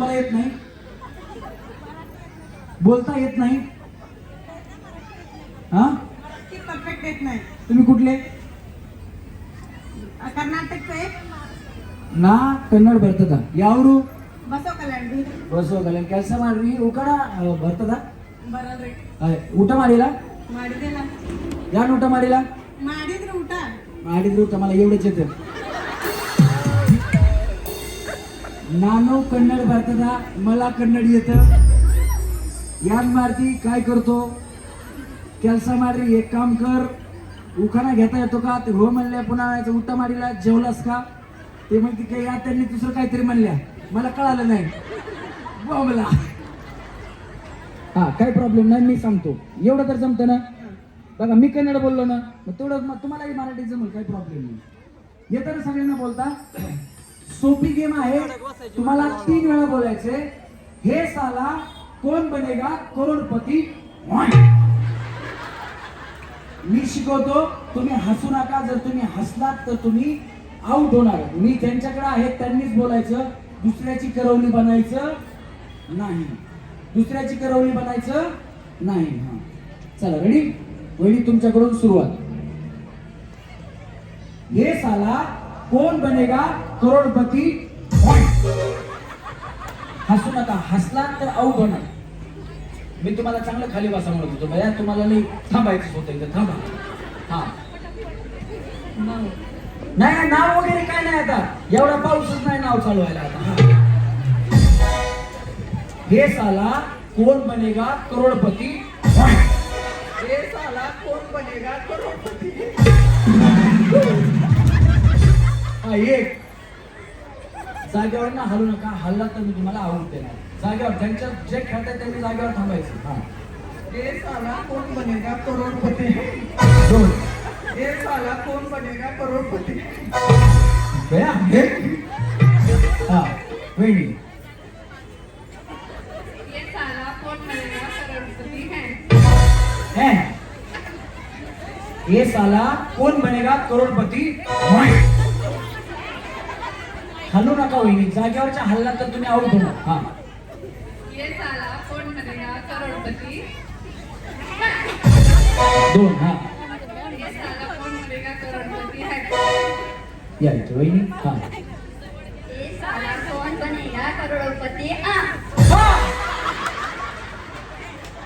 तुम्हाला येत नाही बोलता येत नाही हा परफेक्ट येत नाही तुम्ही कुठले ಕರ್ನಾಟಕಕ್ಕೆ ನಾ ಕನ್ನಡ ಬರ್ತದ ಯಾವ್ರು ಬಸವ ಕಲ್ಯಾಣ ಬಸವಕಲ್ಯಾಣ ಕೆಲಸ ಮಾಡ್ರಿ ಉಕಡ ಬರ್ತದ ಬರಲ್ರಿ ಅಯ್, ಊಟ ಮಾಡಿಲ್ಲ ಮಾಡಿದಿಲ್ಲ ಯಾರು ಊಟ ಮಾಡಿಲ್ಲ ಮಾಡಿದ್ರಿ ಊಟ ಮಾಡಿದ್ರು ಊಟ मला एवढंच नानो कन्नड भारताचा मला कन्नड येतं. यान मारती काय करतो? कॅल्सा ಮಾಡ್ರಿ एक काम कर. उखाणा घेता येतो का? ते हो म्हणल्या पुन्हा उठा मारीला जेवलास का? ते म्हणते काय या त्यांनी दुसरं काहीतरी म्हणल्या. मला कळालं नाही. बोबला. हा काही प्रॉब्लेम नाही मी सांगतो. एवढं तर जमतं ना? बघा मी कन्नड बोललो ना मग तेवढं मग तुम्हालाही मराठी जमल काही प्रॉब्लेम नाही. येतं ना सगळ्यांना बोलता. सोपी गेम आहे. तुम्हाला तीन वेळा बोलायचे हे साला कोण बनेगा? करोडपती मी शिकवतो तुम्ही हसू नका. जर तुम्ही हसलात तर तुम्ही आउट होणार मी ज्यांच्याकडे आहे त्यांनीच बोलायचं. दुसऱ्याची करवली बनायचं नाही. दुसऱ्याची करवली बनायचं नाही. हा. चला रेडी वहिनी तुमच्याकडून सुरुवात. हे साला कोण बनेगा करोडपती? हसू नका. हसला तर अवघड मी तुम्हाला चांगलं खाली वासा म्हणत. होतो बया तुम्हाला नाही थांबायचं होतं इथं. थांबा. हा. नाही नाव वगैरे काय नाही आता. एवढा पाऊसच नाही नाव चालवायला आता. हे. साला कोण बनेगा करोडपती? हे साला कोण बनेगा करोडपती? हा एक. जागेवर ना हलू नका. हल्ला तर मी तुम्हाला आवडून देणार. जागेवर ज्यांच्या जे खेळतात त्यांनी जागेवर थांबायचं. हा. हे साला कोण बनेगा करोडपती? दोन. हे साला कोण बनेगा करोडपती? हा. ये साला कौन बनेगा करोड़पति? है. है. ये साला कोण बनेगा करोडपती? हलू नका वहिनी. जागेवरच्या हल्ला तर तुम्ही आऊट होणार. हा. दोन हा. ये है इथे वहिनी. हा.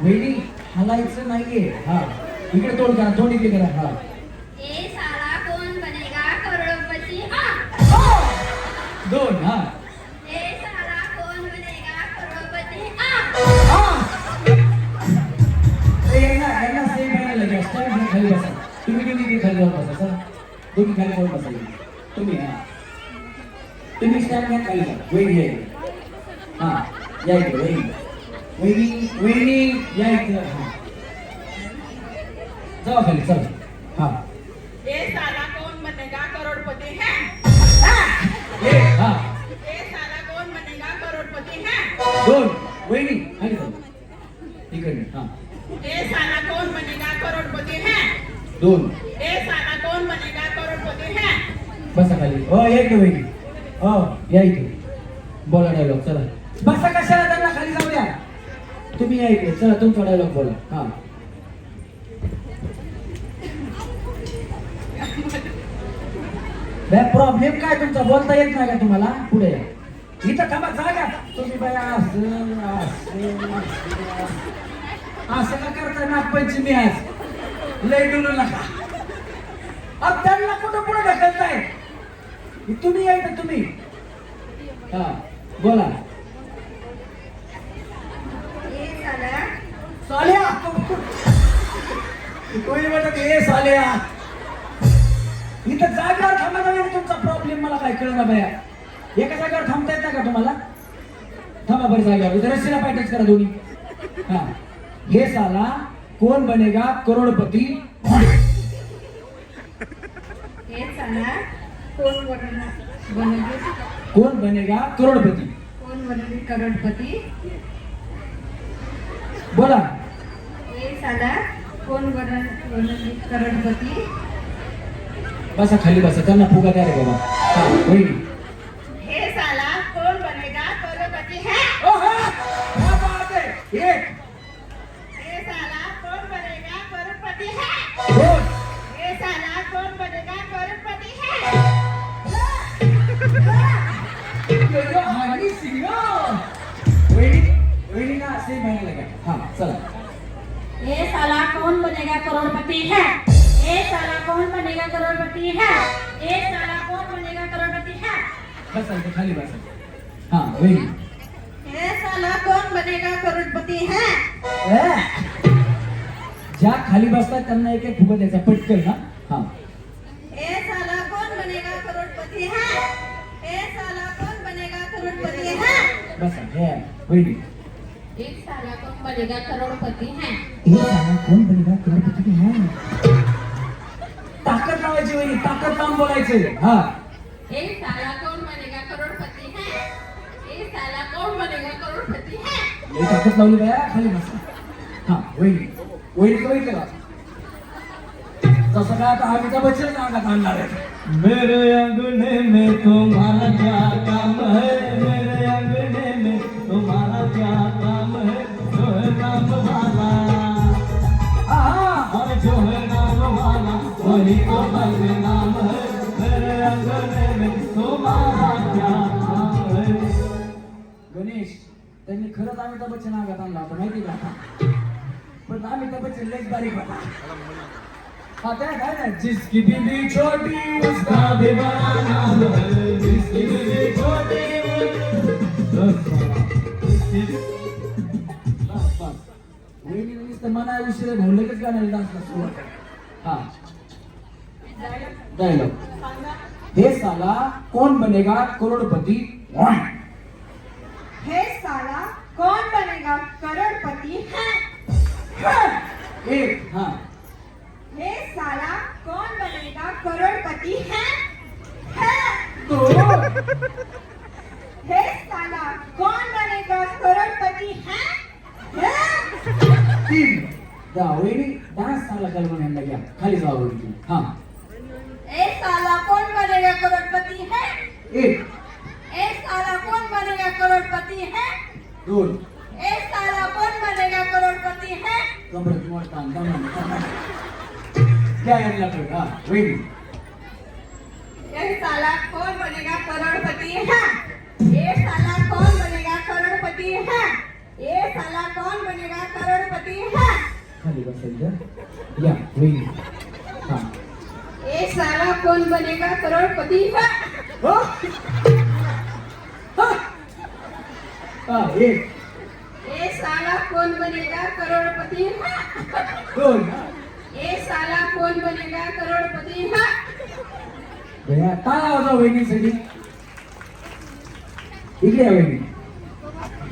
वहिनी हलायचं नाहीये. हा. इकडे तोड करा तोंड इकडे करा. हा. या इकडे हा या इकडे वहिनी वहिनी वहिनी या इकडे हा जावा खाली चला हा हे साला कोण बनेगा करोडपती है? ए हा हे साला कोण बनेगा करोडपती है? दोन वहिनी खाली जा इकडे हा साला कोण बनेगा करोडपती है? दोन हे साला कोण बनेगा करोडपती है? बसा खाली। या इकडे वहिनी हो या इथे बोला डायलॉग चला. बसा कशाला त्यांना खाली जाऊ द्या. तुम्ही या इकडे चला तुमचा डायलॉग बोला. हा. प्रॉब्लेम काय तुमचा? बोलता येत नाही का तुम्हाला? पुढे या. इथं थांबा जागा. तुम्ही बाया असं असं असं. का करता नागपंचमी आज. लय डुलू नका. अब त्यांना कुठं पुढे ढकलताय? तुम्ही या इथं तुम्ही. हा. बोला. साल्या. कोणी म्हणत हे साल्या. इथं जागेवर थांबा नाही म्हणजे तुमचा प्रॉब्लेम मला काय कळलं बाया. एका जागेवर थांबता येत नाही का तुम्हाला? थांबा बरं जागेवर. इथं रस्सीला पायटच करा दोन्ही. हा. हे साला कोण बनेगा करोडपती? ये साला बनेगा कोण बनेगा करोडपती? कौन बनेगा करोड़पति? बोला. ये साला कौन बने बनेगा करोड़पति? बसा खाली बसा त्यांना फुगा द्या रे बाबा. हा चला। ये साला कौन बनेगा करोड़पति है? ये साला कौन बनेगा करोड़पति है? ये साला कौन बनेगा करोड़पति है? बसायचं खाली बसायचं हा वहिनी ये साला कौन बनेगा करोड़पति है? ए! ज्या खाली बसतात त्यांना एक एक फुगत द्यायचा पटकन ना हा। ये साला कौन बनेगा करोड़पति है? ये साला कौन बनेगा करोड़पति है? बसा हे कौन बनेगा करोड़पति है। हे सांगा कोण बनेगा करोडपती है ताकद लावायची वहिनी ताकद लावून बोलायचं. हा. एक साला कौन बनेगा करोड़पति है? साला कौन बनेगा करोड़पति है? ताकद लावली बाया खाली बसा. हा वहिनी वहिनी बघितलं का तसं काय आता बच्चन अंगात आणणार आहे. मेरे अंगने में तुम्हारा क्या काम है? अमिताभ बच्चन लयच बारीक होता हा त्या काय ना जिसकी बीबी छोटी उसका उसका भी बड़ा नाम है। जिसकी भी छोटी बस बस वहिनीने नुसतं मना उशिरा भाऊ लगेच गाण्याला डान्सला सुरुवात हा डायलॉग हे साला कौन बनेगा करोडपती? वन. हे साला कौन बनेगा करोड़पति? है। एक हा। हे साला कौन बनेगा करोड़पति? है? है? दोन हे साला कौन बनेगा करोड़पति? है? है? तीन जा वहिनी डान्स चांगला कल्पना घ्या खाली जावा वहिनी हा ए साला कौन बनेगा करोड़पति? है? एक ए साला कौन बनेगा करोड़पति? है? दोन ए साला कौन बनेगा करोड़पति? है? कमरत मोडता क्या यांना कर हा वहिनी ये साला कौन बनेगा करोड़पति? है. ये साला कौन बनेगा करोड़पति? है. ये साला कौन बनेगा करोड़पति? है. खाली बसायचं या वहिनी हा. ये साला कौन बनेगा करोड़पति? है. हो? हा. हा, एक ये साला कौन बनेगा करोड़पति है दोन. ये साला बनेगा करोड़पति? है. भैया काय आवाज आहे वहिनीसाठी? इकडे या वहिनी.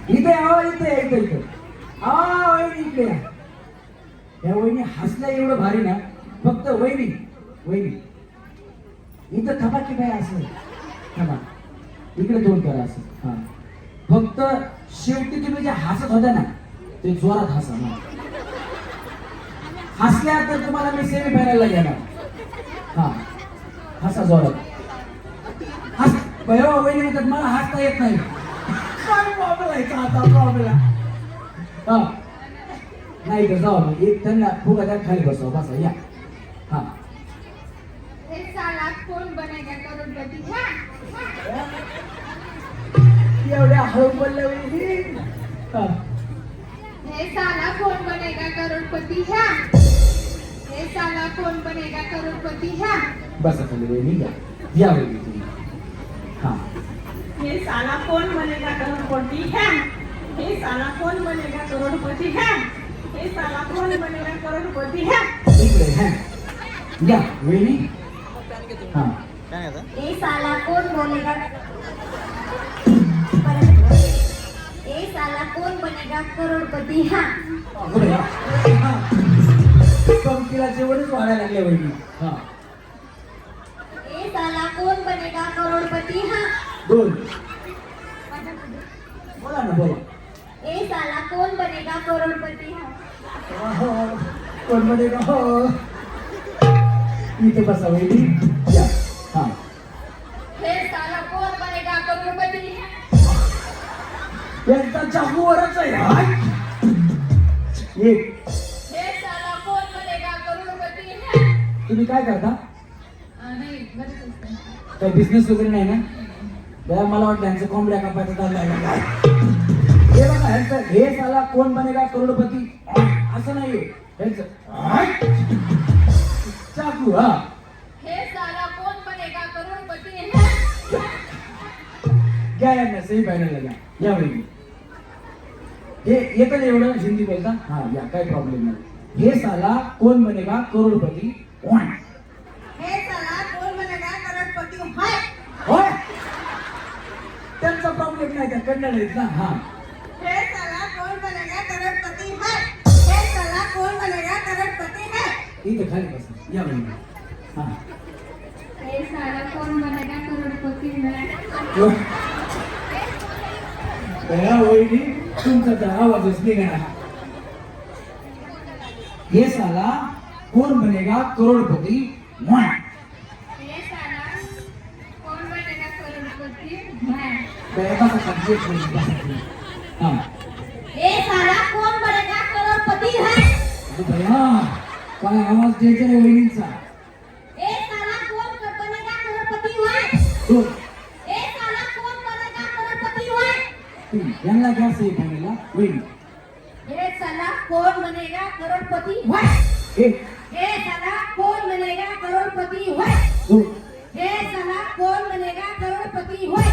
इथे इथे इथे इथे. आ वहिनी इकडे या. या वहिनी हसल्या एवढं भारी ना फक्त वहिनी वहिनी. इथं थांबा की काय असं. थांबा. इकडे दोन करा असं. हा. फक्त शेवटी तुम्ही जे हसत होत्या ना ते जोरात हसा ना हसल्या तर तुम्हाला मी सेमी फायनलला घेणार. हा. हसा जोरात. हस भैया वहिनी म्हणतात मला हसता येत नाही. काय बोलायचं आता? प्रॉब्लेम हा. नाही तर जाऊ मग. एक त्यांना फुगा त्या खाली बसवा. बसा या. हा है. एवढ्या हळू बोलल्या वहिनी. हा. ये साला कौन बनेगा करोड़पति है ये साला कौन बनेगा करोड़पति है बसा खाली वहिनी या या वहिनी तुम्ही. हा. ये साला कौन बनेगा करोड़पति है ये साला कौन बनेगा करोड़पति है ये साला कौन बनेगा करोड़पति है इकडे हा. या वहिनी हा. ए साला कौन बोलेगा साला कौन बनेगा करोड़पति. हाँ. पंक्तीला जेवढच वाढायला लागले वहिनी. हा. ए साला कौन बनेगा करोड़पति. हाँ. दोन बोला ना बोला. ए साला कौन बनेगा करोड़पति. हाँ. हो, कोण का हो. इथे बसा वहिनी. चाकूवरच आहे. हाय. एक हे साला कोण बनेगा करोडपती तुम्ही काय करता? अं, नाही घरीच असते. काही बिझनेस वगैरे नाही ना? बया मला वाटलं यांचं कोंबड्या कापायचं चाललं आहे का काय हे बघा ह्यांचं हे साला कोण बनेगा करोडपती? असं नाही ह्यांचं चाकू हा. हे साला कोण बनेगा करोडपती है? घ्या यांना सही फायनल घ्या या हे येतं ना एवढं हिंदी बोलता? हा या काही प्रॉब्लेम नाही. हे साला कोण बनेगा? करोडपती. वन. हे साला कोण बनेगा? करोडपती. हाय. होय. त्यांचा प्रॉब्लेम नाही त्या कन्नड आहेत ना. हा. हे साला कोण बनेगा? करोडपती. हाय. हे साला कोण बनेगा? करोडपती. है इथं खाली बसा. या वहिनी हा. हे साला कोण बनेगा? करोडपती. है बया वहिनी तुमचा तर आवाजच निघाला हे साला कोण बनेगा करोडपती. हे साला कोण बनेगा करोडपती? है. हा. हे साला कोण बनेगा करोडपती? है काय आवाज द्यायचा वहिनींचा? हे साला कोण बनेगा करोडपती? हे. यांना घ्या सही फायनलला वहिनी हे साला कोण बनेगा करोडपती हाय एक हे. साला कोण बनेगा करोडपती हाय दोन हे साला कोण बनेगा करोडपती हाय